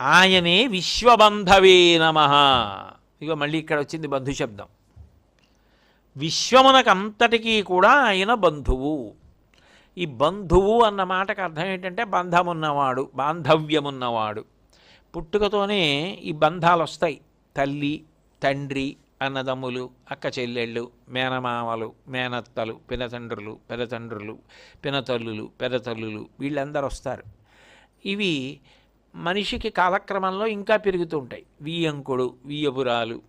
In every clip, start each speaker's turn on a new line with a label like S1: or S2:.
S1: ఆయనే విశ్వబంధవే నమ. ఇక మళ్ళీ ఇక్కడ వచ్చింది బంధు శబ్దం. విశ్వమునకంతటికీ కూడా ఆయన బంధువు. ఈ బంధువు అన్న మాటకు అర్థం ఏంటంటే బంధమున్నవాడు బాంధవ్యమున్నవాడు. పుట్టుకతోనే ఈ బంధాలు వస్తాయి తల్లి తండ్రి అన్నదమ్ములు అక్క చెల్లెళ్ళు మేనమామలు మేనత్తలు పినతండ్రులు పెదతండ్రులు పినతల్లులు పెదతల్లులు వీళ్ళందరూ వస్తారు ఇవి మనిషికి కాలక్రమంలో ఇంకా పెరుగుతూ ఉంటాయి. వియ్యంకుడు వియ్యపురాలు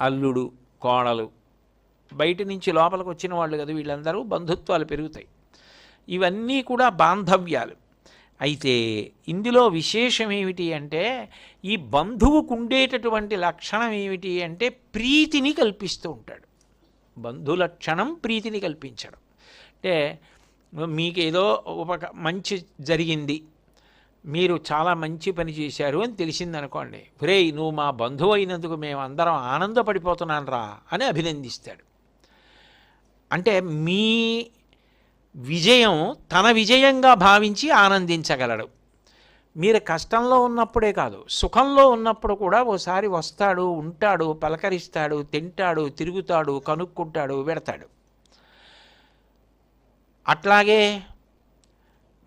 S1: అల్లుడు కోడలు. బయట నుంచి లోపలికి వచ్చిన వాళ్ళు కదా వీళ్ళందరూ బంధుత్వాలు పెరుగుతాయి. ఇవన్నీ కూడా బాంధవ్యాలు. అయితే ఇందులో విశేషం ఏమిటి అంటే ఈ బంధువుకు ఉండేటటువంటి లక్షణం ఏమిటి అంటే ప్రీతిని కల్పిస్తూ ఉంటాడు. బంధు లక్షణం ప్రీతిని కల్పించడం. అంటే మీకేదో ఉపక మంచి జరిగింది మీరు చాలా మంచి పని చేశారు అని తెలిసిందనుకోండి. ఒరేయ్ నువ్వు మా బంధువు అయినందుకు మేము అందరం ఆనందపడిపోతున్నాను రా అని అభినందిస్తాడు. అంటే మీ విజయం తన విజయంగా భావించి ఆనందించగలడు. మీరు కష్టంలో ఉన్నప్పుడే కాదు సుఖంలో ఉన్నప్పుడు కూడా ఓసారి వస్తాడు ఉంటాడు పలకరిస్తాడు తింటాడు తిరుగుతాడు కనుక్కుంటాడు పెడతాడు అట్లాగే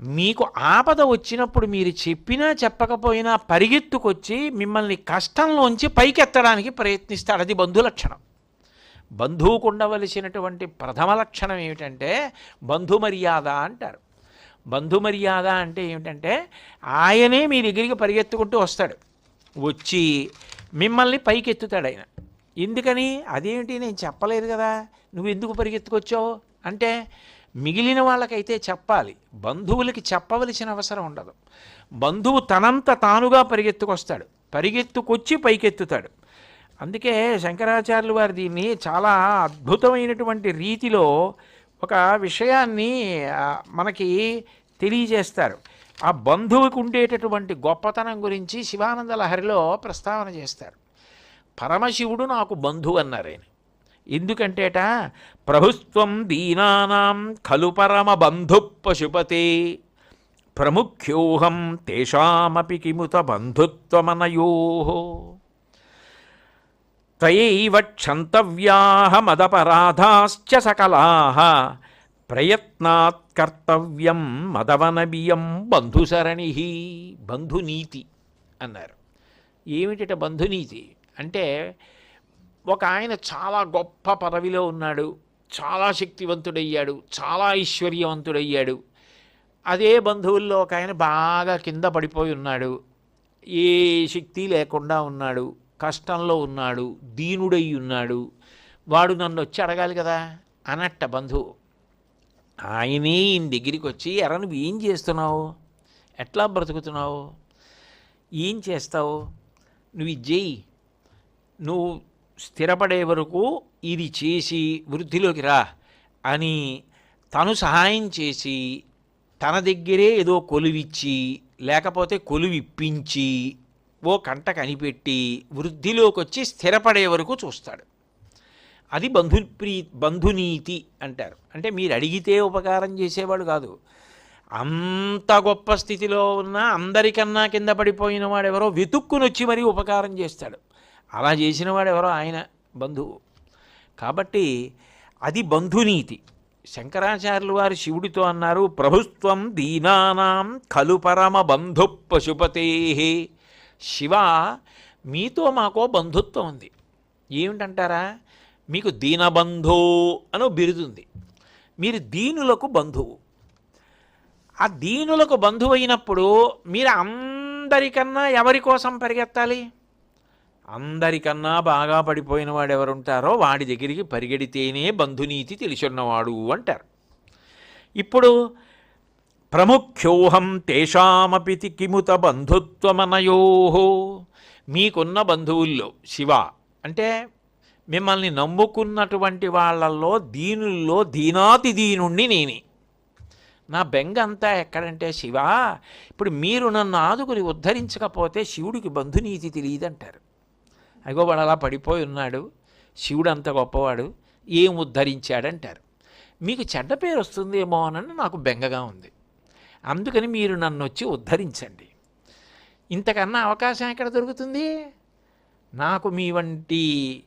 S1: మీకు ఆపద వచ్చినప్పుడు మీరు చెప్పినా చెప్పకపోయినా పరిగెత్తుకొచ్చి మిమ్మల్ని కష్టంలోంచి పైకెత్తడానికి ప్రయత్నిస్తాడు. అది బంధు లక్షణం. బంధువుకు ఉండవలసినటువంటి ప్రథమ లక్షణం ఏమిటంటే బంధు మర్యాద అంటారు. బంధుమర్యాద అంటే ఏమిటంటే ఆయనే మీ దగ్గరికి పరిగెత్తుకుంటూ వస్తాడు. వచ్చి మిమ్మల్ని పైకెత్తుతాడు ఆయన. ఎందుకని? అదేమిటి? నేను చెప్పలేదు కదా. నువ్వు ఎందుకు పరిగెత్తుకొచ్చావు? అంటే మిగిలిన వాళ్ళకైతే చెప్పాలి. బంధువులకి చెప్పవలసిన అవసరం ఉండదు. బంధువు తనంత తానుగా పరిగెత్తుకొస్తాడు. పరిగెత్తుకొచ్చి పైకెత్తుతాడు. అందుకే శంకరాచార్యులు వారు దీన్ని చాలా అద్భుతమైనటువంటి రీతిలో ఒక విషయాన్ని మనకి తెలియజేస్తారు. ఆ బంధువుకు ఉండేటటువంటి గొప్పతనం గురించి శివానంద లహరిలో ప్రస్తావన చేస్తారు. పరమశివుడు నాకు బంధువు అన్నారు ఆయన. ఎందుకంటేట ప్రభుత్వం దీనానాం ఖలు పరమ బంధు పశుపతే ప్రముఖ్యోహం తేషామపి కిముత బంధుత్వమనయో. త్వయైవ క్షంతవ్యాహ మదపరాధాశ్చ సకలాహ ప్రయత్నాత్ కర్తవ్యం మదవనబియం బంధుసరణి. బంధునీతి అన్నారు. ఏమిటట బంధునీతి? అంటే ఒక ఆయన చాలా గొప్ప పదవిలో ఉన్నాడు. చాలా శక్తివంతుడయ్యాడు. చాలా ఐశ్వర్యవంతుడయ్యాడు. అదే బంధువుల్లో ఒక ఆయన బాగా కింద పడిపోయి ఉన్నాడు. ఏ శక్తి లేకుండా ఉన్నాడు. కష్టంలో ఉన్నాడు. దీనుడై ఉన్నాడు. వాడు నన్ను వచ్చి అడగాలి కదా? అనట్ట బంధువు. ఆయనే ఈయన దగ్గరికి వచ్చి ఎరా నువ్వు ఏం చేస్తున్నావు? ఎట్లా బ్రతుకుతున్నావు? ఏం చేస్తావు? నువ్వు ఇది చేయి నువ్వు స్థిరపడే వరకు ఇది చేసి వృద్ధిలోకి రా అని తను సహాయం చేసి తన దగ్గరే ఏదో కొలువిచ్చి లేకపోతే కొలువిప్పించి ఓ కంట కనిపెట్టి వృద్ధిలోకి వచ్చి స్థిరపడే వరకు చూస్తాడు. అది బంధు ప్రీ బంధునీతి అంటారు. అంటే మీరు అడిగితే ఉపకారం చేసేవాడు కాదు. అంత గొప్ప స్థితిలో ఉన్న అందరికన్నా కింద పడిపోయిన వాడు ఎవరో మరీ ఉపకారం చేస్తాడు. అలా చేసిన వాడెవరో ఆయన బంధువు. కాబట్టి అది బంధునీతి. శంకరాచార్యులు వారు శివుడితో అన్నారు ప్రభుత్వం దీనానాం ఖలు పరమ బంధు పశుపతే. శివ మీతో మాకో బంధుత్వం ఉంది. ఏమిటంటారా? మీకు దీనబంధు అని బిరుదుంది. మీరు దీనులకు బంధువు. ఆ దీనులకు బంధువు అయినప్పుడు మీరు అందరికన్నా ఎవరి కోసం పరిగెత్తాలి? అందరికన్నా బాగా పడిపోయిన వాడు ఎవరుంటారో వాడి దగ్గరికి పరిగెడితేనే బంధునీతి తెలిసున్నవాడు అంటారు. ఇప్పుడు ప్రముఖ్యోహం తేషామపితి కిముత బంధుత్వమనయో. మీకున్న బంధువుల్లో శివ అంటే మిమ్మల్ని నమ్ముకున్నటువంటి వాళ్ళల్లో దీనుల్లో దీనాతి దీనుణ్ణి నేనే. నా బెంగ అంతా ఎక్కడంటే శివ ఇప్పుడు మీరు నన్ను ఆదుకుని ఉద్ధరించకపోతే శివుడికి బంధునీతి తెలియదంటారు. అగో వాడు అలా పడిపోయి ఉన్నాడు. శివుడు అంత గొప్పవాడు. ఏం ఉద్ధరించాడంటారు. మీకు చెడ్డ పేరు వస్తుందేమో అని నాకు బెంగగా ఉంది. అందుకని మీరు నన్ను వచ్చి ఉద్ధరించండి. ఇంతకన్నా అవకాశం ఎక్కడ దొరుకుతుంది? నాకు మీ వంటి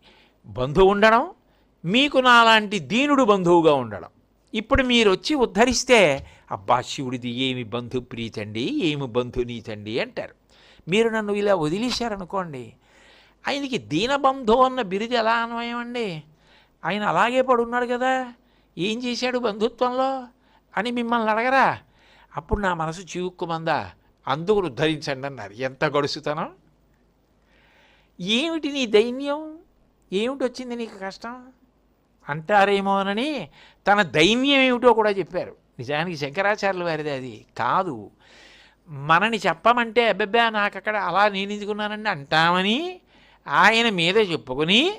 S1: బంధువు ఉండడం మీకు నాలాంటి దీనుడు బంధువుగా ఉండడం. ఇప్పుడు మీరు వచ్చి ఉద్ధరిస్తే అబ్బా శివుడిది ఏమి బంధు ప్రీతండి ఏమి బంధునీతండి అంటారు. మీరు నన్ను ఇలా వదిలేశారనుకోండి ఆయనకి దీనబంధు అన్న బిరుది ఎలా అన్వయం అండి ఆయన అలాగే పడున్నాడు కదా. ఏం చేశాడు బంధుత్వంలో? అని మిమ్మల్ని అడగరా? అప్పుడు నా మనసు చివుక్కుమందా? అందుకు ఉద్ధరించండి అన్నారు. ఎంత గడుసుతనం? ఏమిటి నీ దైన్యం? ఏమిటి వచ్చింది నీకు కష్టం? అంటారేమోనని తన దైన్యం ఏమిటో కూడా చెప్పారు. నిజానికి శంకరాచార్యుల వారిది అది కాదు. మనని చెప్పమంటే అబ్బబ్బా నాకు అక్కడ అలా నేను ఎందుకున్నానండి అంటామని ఆయన మీద చెప్పుకుని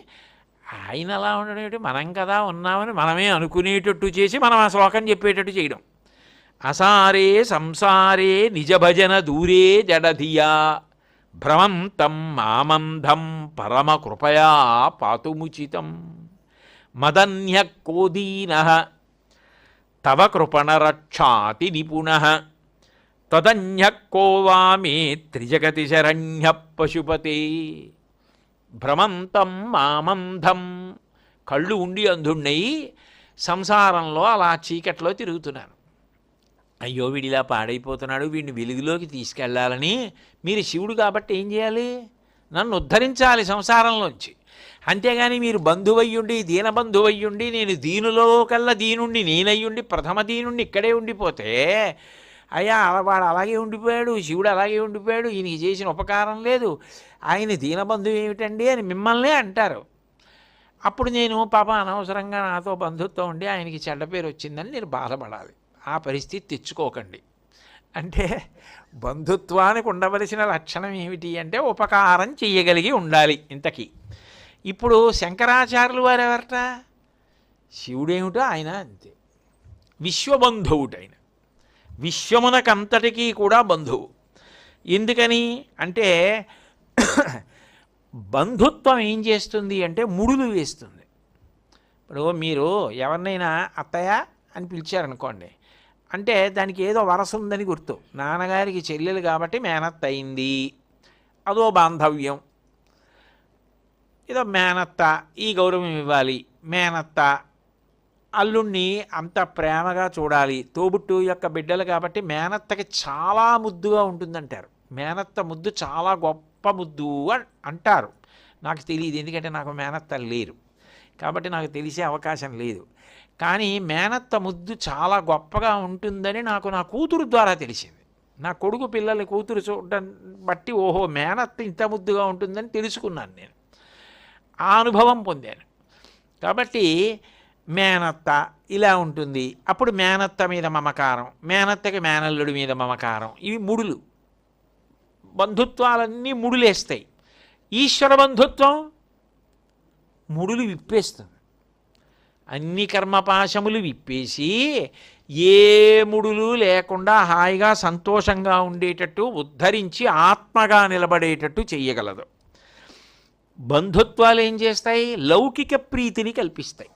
S1: ఆయన అలా ఉండడం ఏంటి మనం కదా ఉన్నామని మనమే అనుకునేటట్టు చేసి మనం ఆ శ్లోకం చెప్పేటట్టు చేయడం. అసారే సంసారే నిజభజన దూరే జడధియా భ్రమంతం మామంధం పరమ కృపయా పాతుముచితం. మదన్య కోదీన తవ కృపణరక్షాతి నిపుణ తదన్య కోవామే త్రిజగతి శరణ్య పశుపతే. భ్రమంతం మామంధం. కళ్ళు ఉండి అంధుణ్ణయి సంసారంలో అలా చీకట్లో తిరుగుతున్నాను. అయ్యో వీడిలా పాడైపోతున్నాడు వీడిని వెలుగులోకి తీసుకెళ్ళాలని మీరు శివుడు కాబట్టి ఏం చేయాలి? నన్ను ఉద్ధరించాలి సంసారంలోంచి. అంతేగాని మీరు బంధువయ్యుండి దీనబంధువయ్యుండి నేను దీనిలో కల్లా దీనుండి నేనయ్యుండి ప్రథమ దీనుండి ఇక్కడే ఉండిపోతే అయ్యా అలా వాడు అలాగే ఉండిపోయాడు శివుడు అలాగే ఉండిపోయాడు ఈయనకి చేసిన ఉపకారం లేదు. ఆయన దీనబంధు ఏమిటండి అని మిమ్మల్నే అంటారు. అప్పుడు నేను పాప అనవసరంగా నాతో బంధుత్వం ఉండి ఆయనకి చెడ్డ పేరు వచ్చిందని నేను బాధపడాలి. ఆ పరిస్థితి తెచ్చుకోకండి. అంటే బంధుత్వానికి ఉండవలసిన లక్షణం ఏమిటి అంటే ఉపకారం చెయ్యగలిగి ఉండాలి ఇంతకీ. ఇప్పుడు శంకరాచార్యులు వారు ఎవరట? శివుడేమిటో ఆయన అంతే. విశ్వబంధువుడు ఆయన విశ్వమునకంతటికీ కూడా బంధువు. ఎందుకని? అంటే బంధుత్వం ఏం చేస్తుంది అంటే ముడులు వేస్తుంది. ఇప్పుడు మీరు ఎవరినైనా అత్తయ్య అని పిలిచారనుకోండి అంటే దానికి ఏదో వరస ఉందని గుర్తు. నాన్నగారికి చెల్లెలు కాబట్టి మేనత్త అయింది అదో బాంధవ్యం. ఏదో మేనత్త ఈ గౌరవం ఇవ్వాలి మేనత్త అల్లుణ్ణి అంత ప్రేమగా చూడాలి. తోబుట్టు యొక్క బిడ్డలు కాబట్టి మేనత్తకి చాలా ముద్దుగా ఉంటుందంటారు. మేనత్త ముద్దు చాలా గొప్ప ముద్దు అంటారు. నాకు తెలియదు ఎందుకంటే నాకు మేనత్త లేరు. కాబట్టి నాకు తెలిసే అవకాశం లేదు. కానీ మేనత్త ముద్దు చాలా గొప్పగా ఉంటుందని నాకు నా కూతురు ద్వారా తెలిసింది. నా కొడుకు పిల్లల కూతురు చూడడం బట్టి ఓహో మేనత్త ఇంత ముద్దుగా ఉంటుందని తెలుసుకున్నాను నేను. ఆ అనుభవం పొందాను. కాబట్టి మేనత్త ఇలా ఉంటుంది. అప్పుడు మేనత్త మీద మమకారం మేనత్తకి మేనల్లుడి మీద మమకారం. ఇవి ముడులు. బంధుత్వాలన్నీ ముడులేస్తాయి. ఈశ్వర బంధుత్వం ముడులు విప్పేస్తుంది. అన్ని కర్మపాశములు విప్పేసి ఏ ముడులు లేకుండా హాయిగా సంతోషంగా ఉండేటట్టు ఉద్ధరించి ఆత్మగా నిలబడేటట్టు చేయగలదు బంధుత్వాలు ఏం చేస్తాయి? లౌకిక ప్రీతిని కల్పిస్తాయి.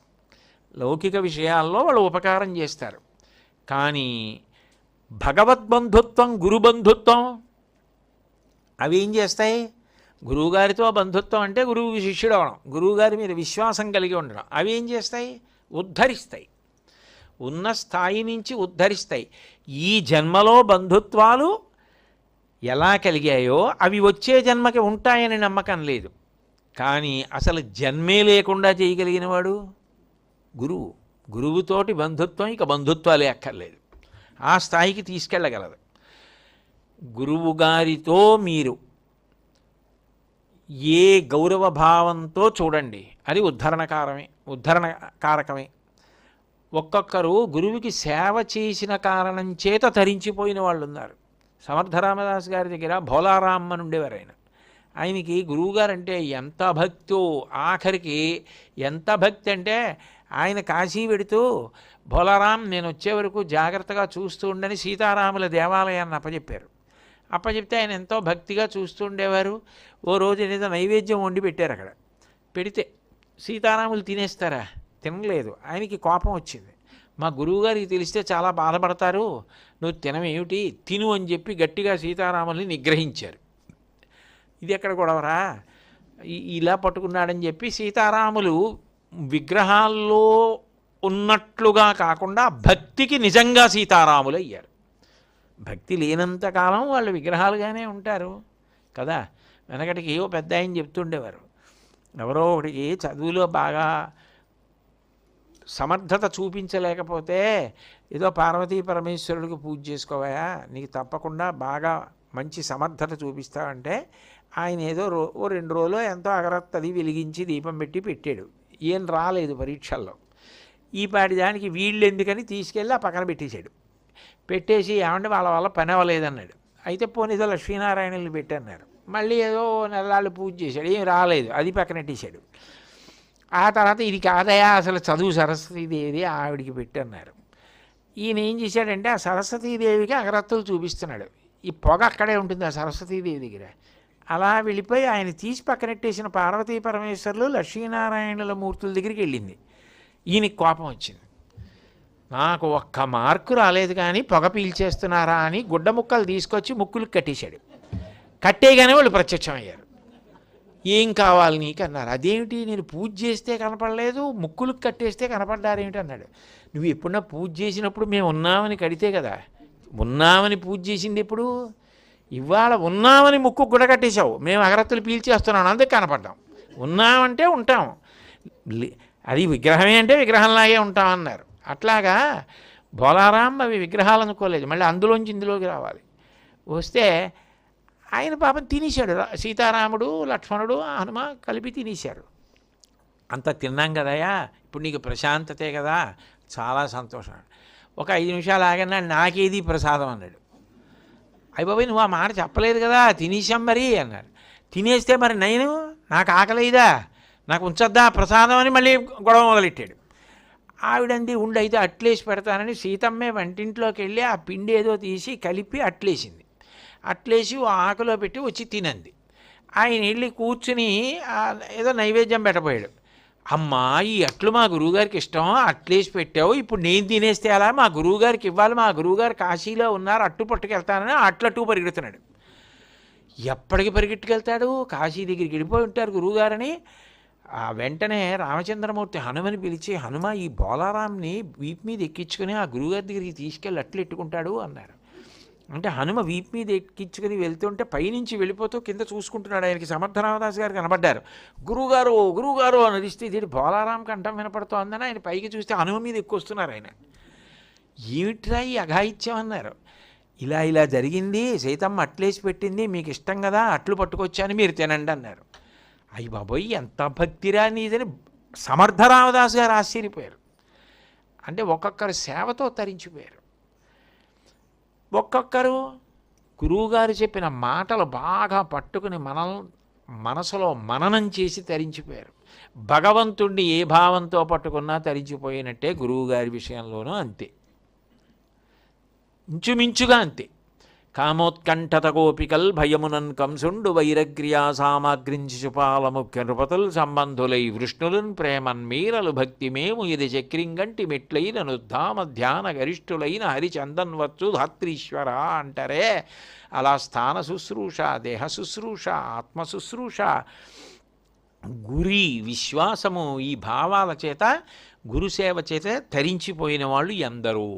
S1: లౌకిక విషయాల్లో వాళ్ళు ఉపకారం చేస్తారు. కానీ భగవద్బంధుత్వం గురుబంధుత్వం అవి ఏం చేస్తాయి? గురువుగారితో బంధుత్వం అంటే గురువు శిష్యుడు అవడం గురువుగారి మీద విశ్వాసం కలిగి ఉండడం. అవి ఏం చేస్తాయి? ఉద్ధరిస్తాయి. ఉన్న స్థాయి నుంచి ఉద్ధరిస్తాయి. ఈ జన్మలో బంధుత్వాలు ఎలా కలిగాయో అవి వచ్చే జన్మకి ఉంటాయని నమ్మకం లేదు. కానీ అసలు జన్మే లేకుండా చేయగలిగినవాడు? గురువు. గురువుతోటి బంధుత్వం ఇక బంధుత్వాలే అక్కర్లేదు. ఆ స్థాయికి తీసుకెళ్ళగలదు. గురువు గారితో మీరు ఏ గౌరవ భావంతో చూడండి. అది ఉద్ధరణకారమే ఉద్ధరణ కారకమే ఒక్కొక్కరు గురువుకి సేవ చేసిన కారణం చేత తరించిపోయిన వాళ్ళు ఉన్నారు సమర్థరామదాస్ గారి దగ్గర భోలారామ్ అని ఉండేవారు ఆయన ఆయనకి గురువుగారు అంటే ఎంత భక్తో ఆఖరికి ఎంత భక్తి అంటే ఆయన కాశీ పెడుతూ భోలారాం నేను వచ్చే వరకు జాగ్రత్తగా చూస్తూ ఉండని సీతారాముల దేవాలయాన్ని అప్పచెప్పారు అప్పచెప్తే ఆయన ఎంతో భక్తిగా చూస్తూ ఉండేవారు. ఓ రోజు ఏదో నైవేద్యం వండి పెట్టారు అక్కడ. పెడితే సీతారాములు తినేస్తారా? తినలేదు. ఆయనకి కోపం వచ్చింది. మా గురువుగారికి తెలిస్తే చాలా బాధపడతారు. నువ్వు తినమేమిటి తిను అని చెప్పి గట్టిగా సీతారాముల్ని నిగ్రహించారు. ఇది ఎక్కడ గొడవరా? ఇలా పట్టుకున్నాడని చెప్పి సీతారాములు విగ్రహాల్లో ఉన్నట్లుగా కాకుండా భక్తికి నిజంగా సీతారాములు అయ్యారు భక్తి లేనంతకాలం వాళ్ళు విగ్రహాలుగానే ఉంటారు కదా. వెనకటికి ఏవో పెద్ద ఆయన చెప్తుండేవారు. ఎవరో ఒకటికి చదువులో బాగా సమర్థత చూపించలేకపోతే ఏదో పార్వతీ పరమేశ్వరుడికి పూజ చేసుకోవయా? నీకు తప్పకుండా బాగా మంచి సమర్థత చూపిస్తావంటే ఆయన ఏదో రో ఓ రెండు రోజులు ఎంతో అగరత్తది వెలిగించి దీపం పెట్టి పెట్టాడు. ఏం రాలేదు పరీక్షల్లో. ఈ పాటి దానికి వీళ్ళు ఎందుకని తీసుకెళ్ళి ఆ పక్కన పెట్టేశాడు. పెట్టేసి ఏమంటే వాళ్ళ వల్ల పని అవ్వలేదన్నాడు. అయితే పోనీ ఏదో పెట్టన్నారు. మళ్ళీ ఏదో నెలలు పూజ చేశాడు. ఏం రాలేదు. అది పక్కనెట్టేశాడు ఆ తర్వాత ఇది కాదయా అసలు చదువు సరస్వతీదేవి ఆవిడికి పెట్టన్నారు. ఈయన ఏం చేశాడంటే ఆ సరస్వతీదేవికి అగరత్తులు చూపిస్తున్నాడు. ఈ పొగ అక్కడే ఉంటుంది ఆ సరస్వతీదేవి దగ్గర. అలా వెళ్ళిపోయి ఆయన తీసి పక్కనెట్టేసిన పార్వతీ పరమేశ్వరులు లక్ష్మీనారాయణుల మూర్తుల దగ్గరికి వెళ్ళింది. ఈయనకి కోపం వచ్చింది. నాకు ఒక్క మార్కు రాలేదు కానీ పొగ పీల్చేస్తున్నారా అని గుడ్డ ముక్కలు తీసుకొచ్చి ముక్కులు కట్టేశాడు. కట్టేయగానే వాళ్ళు ప్రత్యక్షమయ్యారు. ఏం కావాలి నీకు అన్నారు అదేమిటి? నేను పూజ చేస్తే కనపడలేదు ముక్కులు కట్టేస్తే కనపడ్డారేమిటి అన్నాడు. నువ్వు ఎప్పుడన్నా పూజ చేసినప్పుడు మేము ఉన్నామని కడితే కదా ఉన్నామని పూజ చేసింది ఎప్పుడు? ఇవాళ ఉన్నామని ముక్కు గుడగట్టేశావు మేము అగరత్తులు పీల్చేస్తున్నాం అందుకు కనపడ్డాం. ఉన్నామంటే ఉంటాం. అది విగ్రహమే అంటే విగ్రహంలాగే ఉంటామన్నారు అట్లాగా బోలారాం అవి విగ్రహాలు అనుకోలేదు మళ్ళీ అందులోంచి ఇందులోకి రావాలి. వస్తే ఆయన పాపం తినేశాడు. రా- సీతారాముడు లక్ష్మణుడు హనుమ కలిపి తినేశారు. అంత తిన్నాం కదయ్యా. ఇప్పుడు నీకు ప్రశాంతతే కదా. చాలా సంతోషం. ఒక ఐదు నిమిషాలు ఆగన్నా నాకేది ప్రసాదం అన్నాడు. అయిపోయి బాబాయ్ నువ్వు ఆ మాట చెప్పలేదు కదా తినేసాం మరి అన్నారు తినేస్తే మరి నేను నాకు ఆకలేదా నాకు ఉంచొద్దా? ప్రసాదం అని మళ్ళీ గొడవ మొదలెట్టాడు. ఆవిడంది ఉండి అయితే అట్లేసి పెడతానని సీతమ్మే వంటింట్లోకి వెళ్ళి ఆ పిండి ఏదో తీసి కలిపి అట్లేసింది. అట్లేసి ఓ ఆకులో పెట్టి వచ్చి తినంది. ఆయన వెళ్ళి కూర్చుని ఏదో నైవేద్యం పెట్టబోయాడు. అమ్మా ఈ అట్లు మా గురువుగారికి ఇష్టం అట్లేసి పెట్టావు. ఇప్పుడు నేను తినేస్తే అలా మా గురువుగారికి ఇవ్వాలి. మా గురువుగారు కాశీలో ఉన్నారు. అట్టు పట్టుకెళ్తానని అట్లు అట్లట్టు పరిగెడుతున్నాడు. ఎప్పటికి పరిగెట్టుకెళ్తాడు? కాశీ దగ్గరికి వెళ్ళిపోయి ఉంటారు గురువుగారని. ఆ వెంటనే రామచంద్రమూర్తి హనుమని పిలిచి హనుమ ఈ బోలారాంని వీపు మీద ఎక్కించుకుని ఆ గురువుగారి దగ్గరికి తీసుకెళ్ళి అట్లు ఎట్టుకుంటాడు? అన్నారు. అంటే హనుమ వీపు మీద ఎక్కించుకుని వెళ్తుంటే పైనుంచి వెళ్ళిపోతూ కింద చూసుకుంటున్నాడు. ఆయనకి సమర్థరామదాస్ గారు కనబడ్డారు. గురువుగారు గురువుగారు అని అరిస్తే దీని బోలారాం కంఠం వినపడుతోందని ఆయన పైకి చూస్తే హనుమ మీద ఎక్కువస్తున్నారు ఆయన. ఏమిట్రా ఈ అఘాయిత్యం అన్నారు. ఇలా ఇలా జరిగింది సీతమ్మ అట్లేసి పెట్టింది మీకు ఇష్టం కదా అట్లు పట్టుకొచ్చాను మీరు తినండి అన్నారు. అయ్యి బాబోయ్ ఎంత భక్తిరా నీదని సమర్థరామదాస్ గారు ఆశ్చర్యపోయారు. అంటే ఒక్కొక్కరు సేవతో తరించిపోయారు. ఒక్కొక్కరు గురువుగారు చెప్పిన మాటలు బాగా పట్టుకుని మన మనసులో మననం చేసి తరించిపోయారు. భగవంతుణ్ణి ఏ భావంతో పట్టుకున్నా తరించిపోయినట్టే గురువుగారి విషయంలోనూ అంతే. ఇంచుమించుగా అంతే. కామోత్కంఠత గోపికల్ భయమునన్ కంసుండు వైరగ్రియా సామాగ్రించి శుపాలముఖ్య నృపతులు సంబంధులై వృష్ణులున్ ప్రేమన్ మీరలు భక్తిమేము ఇది చక్రింగంటి మెట్లైన నుద్ధామ ధ్యాన గరిష్ఠులైన హరిచందన్ వచ్చు ధాత్రీశ్వర అంటారే. అలా స్థాన శుశ్రూష దేహ శుశ్రూష ఆత్మ శుశ్రూష గురి విశ్వాసము ఈ భావాల చేత గురుసేవ చేత తరించిపోయిన వాళ్ళు ఎందరో.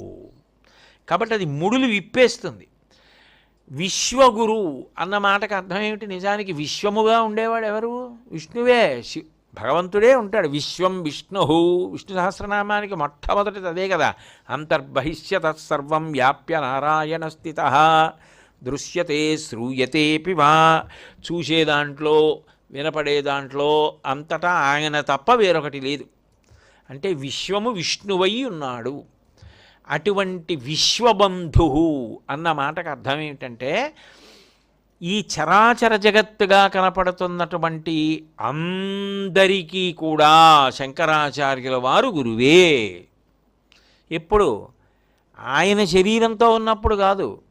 S1: కాబట్టి అది ముడులు విప్పేస్తుంది. విశ్వగురు అన్న మాటకు అర్థం ఏమిటి? నిజానికి విశ్వముగా ఉండేవాడు ఎవరు? విష్ణువే. శి భగవంతుడే ఉంటాడు. విశ్వం విష్ణు విష్ణు సహస్రనామానికి మొట్టమొదటిది అదే కదా. అంతర్బహిష్య తత్సర్వం వ్యాప్య నారాయణ స్థిత దృశ్యతే శ్రూయతేపి వా. చూసే దాంట్లో వినపడే దాంట్లో అంతటా ఆయన తప్ప వేరొకటి లేదు. అంటే విశ్వము విష్ణువై ఉన్నాడు. అటువంటి విశ్వబంధు అన్న మాటకు అర్థం ఏమిటంటే ఈ చరాచర జగత్తుగా కనపడుతున్నటువంటి అందరికీ కూడా శంకరాచార్యుల వారు గురువే. ఎప్పుడు? ఆయన శరీరంతో ఉన్నప్పుడు కాదు.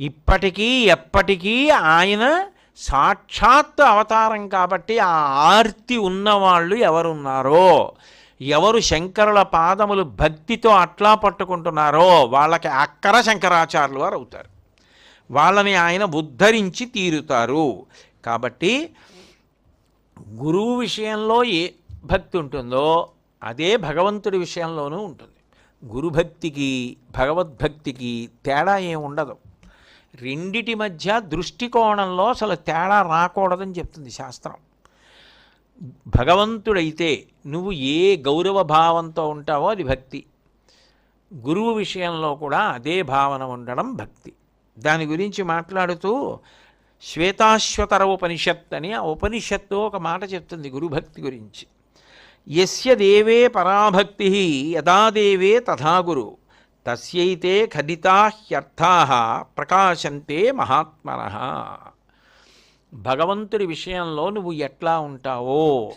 S1: ఇప్పటికీ ఎప్పటికీ ఆయన సాక్షాత్ అవతారం కాబట్టి ఆ ఆర్తి ఉన్నవాళ్ళు ఎవరున్నారో. ఎవరు శంకరుల పాదములు భక్తితో అట్లా పట్టుకుంటున్నారో వాళ్ళకి అక్కర శంకరాచార్యులు వారు అవుతారు. వాళ్ళని ఆయన ఉద్ధరించి తీరుతారు. కాబట్టి గురువు విషయంలో ఏ భక్తి ఉంటుందో అదే భగవంతుడి విషయంలోనూ ఉంటుంది. గురుభక్తికి భగవద్భక్తికి తేడా ఏం ఉండదు. రెండిటి మధ్య దృష్టికోణంలో అసలు తేడా రాకూడదని చెప్తుంది శాస్త్రం. భగవంతుడైతే నువ్వు ఏ గౌరవ భావంతో ఉంటావో అది భక్తి. గురువు విషయంలో కూడా అదే భావన ఉండడం భక్తి. దాని గురించి మాట్లాడుతూ శ్వేతాశ్వతర ఉపనిషత్ అని ఆ ఉపనిషత్తు ఒక మాట చెప్తుంది గురుభక్తి గురించి. యస్య దేవే పరాభక్తి యదా దేవే తథా గురు. తస్యైతే ఖడితా హ్యర్థా ప్రకాశంతే మహాత్మన. భగవంతుడి విషయంలో నువ్వు ఎట్లా ఉంటావో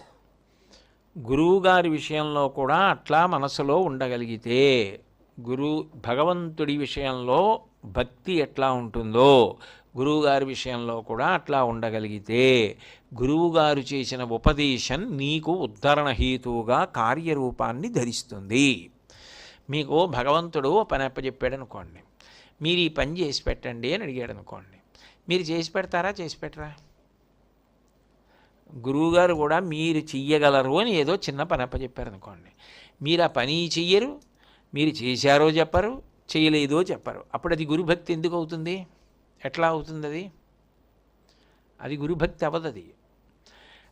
S1: గురువుగారి విషయంలో కూడా అట్లా మనసులో ఉండగలిగితే గురు భగవంతుడి విషయంలో భక్తి ఎట్లా ఉంటుందో గురువుగారి విషయంలో కూడా అట్లా ఉండగలిగితే గురువుగారు చేసిన ఉపదేశం నీకు ఉద్ధరణ హేతువుగా కార్యరూపాన్ని ధరిస్తుంది. మీకు భగవంతుడు ఓ పని అనుకోండి మీరు ఈ పని చేసి పెట్టండి అని అడిగాడు అనుకోండి మీరు చేసి పెడతారా? చేసి పెట్టరా? గురువుగారు కూడా మీరు చెయ్యగలరు అని ఏదో చిన్న పని అప్పచెప్పారు అనుకోండి. మీరు ఆ పని చెయ్యరు మీరు చేశారో చెప్పరు చేయలేదో చెప్పరు. అప్పుడు అది గురుభక్తి ఎందుకు అవుతుంది? ఎట్లా అవుతుంది అది? అది గురుభక్తి అవ్వదు అది.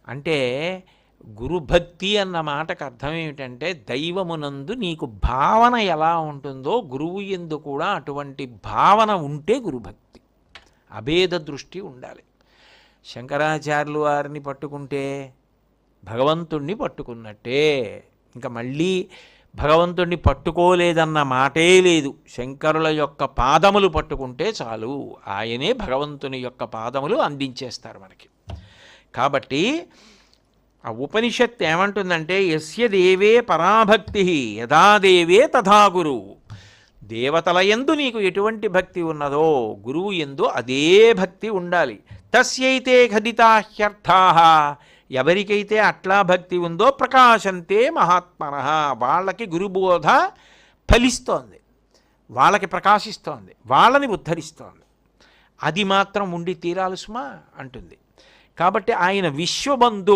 S1: అంటే గురుభక్తి అన్న మాటకు అర్థం ఏమిటంటే దైవమునందు నీకు భావన ఎలా ఉంటుందో గురువు ఎందు కూడా అటువంటి భావన ఉంటే గురుభక్తి. అభేద దృష్టి ఉండాలి. శంకరాచార్యులు వారిని పట్టుకుంటే భగవంతుణ్ణి పట్టుకున్నట్టే. ఇంకా మళ్ళీ భగవంతుణ్ణి పట్టుకోలేదన్న మాటే లేదు. శంకరుల యొక్క పాదములు పట్టుకుంటే చాలు. ఆయనే భగవంతుని యొక్క పాదములు అందించేస్తారు మనకి. కాబట్టి ఆ ఉపనిషత్ ఏమంటుందంటే యస్య దేవే పరాభక్తి యథా దేవే తథా గురు. దేవతల ఎందు నీకు ఎటువంటి భక్తి ఉన్నదో గురువు ఎందు అదే భక్తి ఉండాలి. తస్యైతే ఖదితాహ్యర్థా. ఎవరికైతే అట్లా భక్తి ఉందో ప్రకాశంతే మహాత్మన. వాళ్ళకి గురుబోధ ఫలిస్తోంది. వాళ్ళకి ప్రకాశిస్తోంది. వాళ్ళని ఉద్ధరిస్తోంది. అది మాత్రం ఉండి తీరాలు సుమా అంటుంది. కాబట్టి ఆయన విశ్వబంధు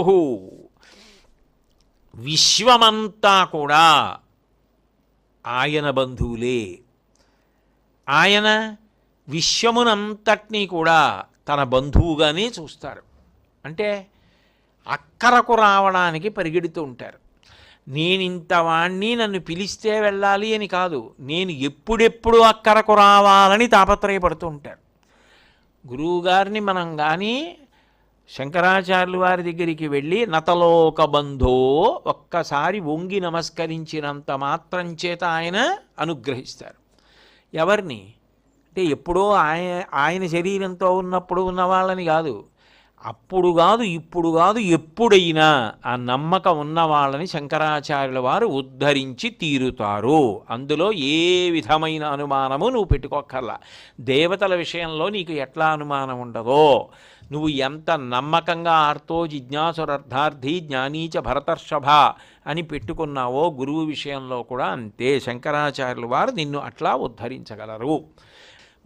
S1: విశ్వమంతా కూడా ఆయన బంధువులే. ఆయన విశ్వమునంతటినీ కూడా తన బంధువుగానే చూస్తారు. అంటే అక్కరకు రావడానికి పరిగెడుతూ ఉంటారు. నేను ఇంతవాణ్ణి నన్ను పిలిస్తే వెళ్ళాలి అని కాదు నేను ఎప్పుడెప్పుడు అక్కరకు రావాలని తాపత్రయపడుతూ ఉంటారు. గురువుగారిని మనం కానీ శంకరాచార్యులు వారి దగ్గరికి వెళ్ళి నతలోక బంధో ఒక్కసారి వంగి నమస్కరించినంత మాత్రం చేత ఆయన అనుగ్రహిస్తారు. ఎవరిని? అంటే ఎప్పుడో ఆయన ఆయన శరీరంతో ఉన్నప్పుడు ఉన్న వాళ్ళని కాదు. అప్పుడు కాదు ఇప్పుడు కాదు ఎప్పుడైనా ఆ నమ్మకం ఉన్న వాళ్ళని శంకరాచార్యుల వారు ఉద్ధరించి తీరుతారు. అందులో ఏ విధమైన అనుమానము నువ్వు పెట్టుకోక్కర్లా. దేవతల విషయంలో నీకు ఎట్లా అనుమానం ఉండదో. నువ్వు ఎంత నమ్మకంగా ఆర్తో జిజ్ఞాసురర్థార్థి జ్ఞానీచ భరతర్షభ అని పెట్టుకున్నావో గురువు విషయంలో కూడా అంతే. శంకరాచార్యులు వారు నిన్ను అట్లా ఉద్ధరించగలరు.